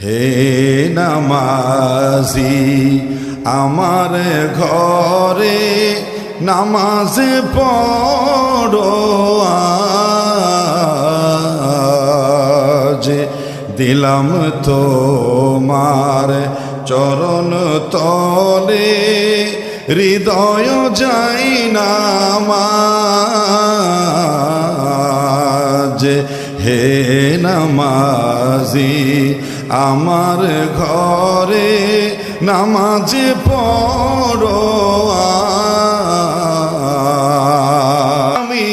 হে নামাজি আমার ঘরে নামাজ পড়ো আজ। দিলাম তোমার চরণ তলে হৃদয় যাই নামাজ নামাজি, আমার ঘরে নামাজ পড়ো আমি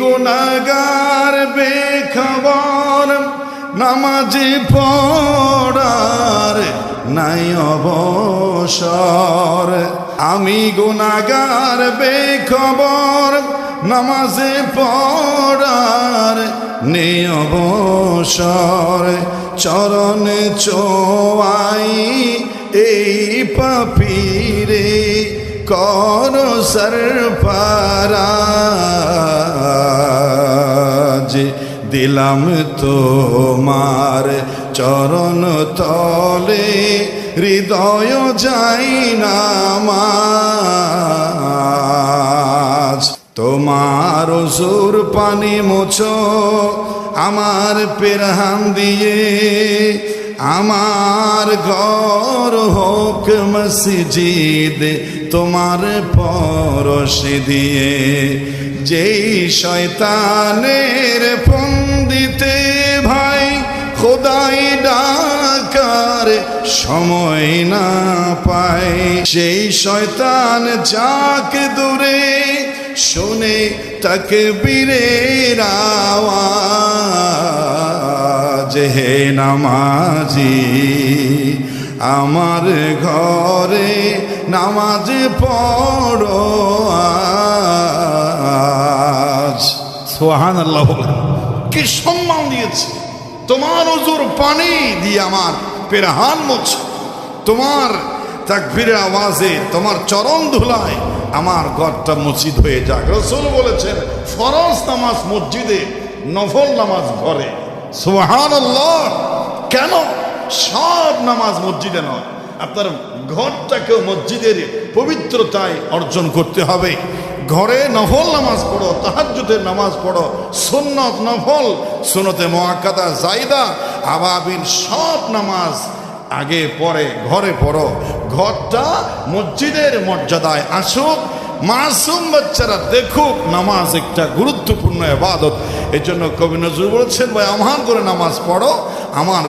গুনাগার বেখবর, নামাজ পড়ার নাই অবসর। আমি গুনাগার বেখবর, নামাজে নেই অবসর চরণ চোয়াই এই পাপিরে কর সরপারাজ দিলাম তোমার চরণ তলে হৃদয় যাই নামাজ তোমার সুর পানি মোছো, আমার পেরহাম দিয়ে। আমার ঘর হোক মসজিদ, তোমার পরশ দিয়ে। যেই শয়তানের ফন্দিতে ভাই, খোদাই ডাকার সময় না পায়। সেই শয়তান যাক দূরে তাকে বীরের আওয়াজ হে নামাজি আমার ঘরে নামাজ পড়ো আজ। সোহান আল্লাহ কি সম্মান দিয়েছে? তোমার ওজুর পানি দিয়ে আমার পেরহান মোছ। তোমার তাকবীরের আওয়াজে তোমার চরণ ধুলায় আমার ঘরটা মসজিদ হয়ে যাক। রসুল বলেছেন, ফরজ নামাজ মসজিদে, নফল নামাজ ঘরে। সোহান কেন? সব নামাজ মসজিদে নয়। আপনার ঘরটাকেও মসজিদের পবিত্রতায় অর্জন করতে হবে। ঘরে নফল নামাজ পড়ো তাহাজ্জুদের নামাজ পড়ো, সুন্নত নফল সুনতে মোয়াক্কাদা জাইদা আবাবিন সব নামাজ আগে পরে ঘরে পড়ো। ঘরটা মসজিদের মর্যাদায় আসুক, মাসুম বাচ্চারা দেখুক, নামাজ একটা গুরুত্বপূর্ণ এবাদত। এই জন্য কবি নজরুল বলেছেন, ভাই আমার করে নামাজ পড়ো, আমার